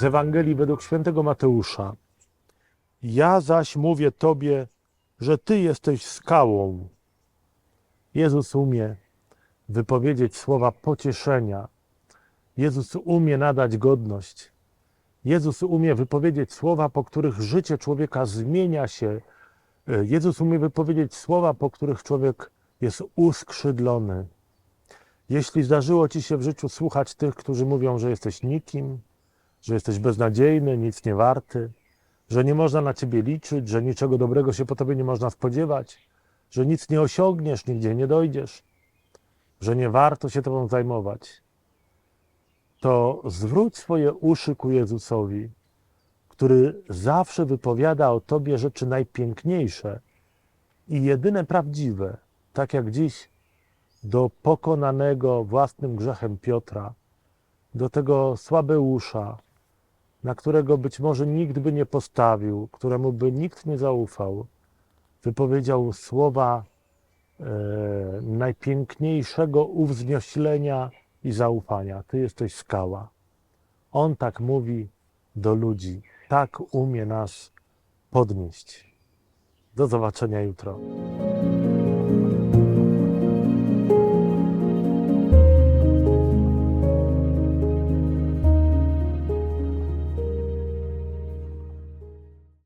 z Ewangelii według świętego Mateusza. Ja zaś mówię Tobie, że Ty jesteś skałą. Jezus umie wypowiedzieć słowa pocieszenia. Jezus umie nadać godność. Jezus umie wypowiedzieć słowa, po których życie człowieka zmienia się. Jezus umie wypowiedzieć słowa, po których człowiek jest uskrzydlony. Jeśli zdarzyło Ci się w życiu słuchać tych, którzy mówią, że jesteś nikim, że jesteś beznadziejny, nic nie warty, że nie można na Ciebie liczyć, że niczego dobrego się po Tobie nie można spodziewać, że nic nie osiągniesz, nigdzie nie dojdziesz, że nie warto się Tobą zajmować, to zwróć swoje uszy ku Jezusowi, który zawsze wypowiada o Tobie rzeczy najpiękniejsze i jedyne prawdziwe, tak jak dziś do pokonanego własnym grzechem Piotra, do tego słabeusza, na którego być może nikt by nie postawił, któremu by nikt nie zaufał, wypowiedział słowa e, najpiękniejszego uwznioślenia i zaufania. Ty jesteś skała. On tak mówi do ludzi. Tak umie nas podnieść. Do zobaczenia jutro.